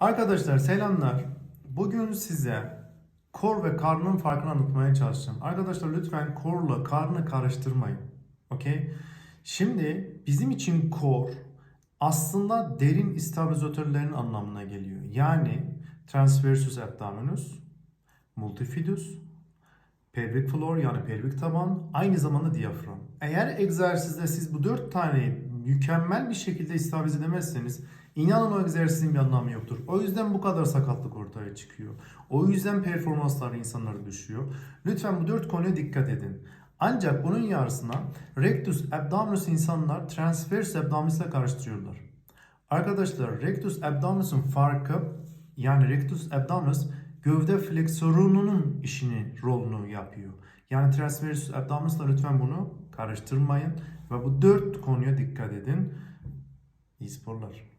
Arkadaşlar selamlar. Bugün size kor ve karnın farkını anlatmaya çalışacağım. Arkadaşlar lütfen korla karnı karıştırmayın. Okey? Şimdi bizim için kor aslında derin istabilizatörlerin anlamına geliyor. Yani transversus abdominis, multifidus, pelvic floor yani pelvik taban, aynı zamanda diyafram. Eğer egzersizde siz bu dört tane mükemmel bir şekilde istabilize edemezseniz inanın o egzersizin bir anlamı yoktur. O yüzden bu kadar sakatlık ortaya çıkıyor. O yüzden performansları insanlara düşüyor. Lütfen bu dört konuya dikkat edin. Ancak bunun yarısına rectus abdominis insanlar transversus abdominisle karıştırıyorlar. Arkadaşlar rectus abdominis'in farkı yani rectus abdominis gövde fleksörünün işini, rolünü yapıyor. Yani transversus abdominis'la lütfen bunu karıştırmayın ve bu dört konuya dikkat edin. İyi sporlar.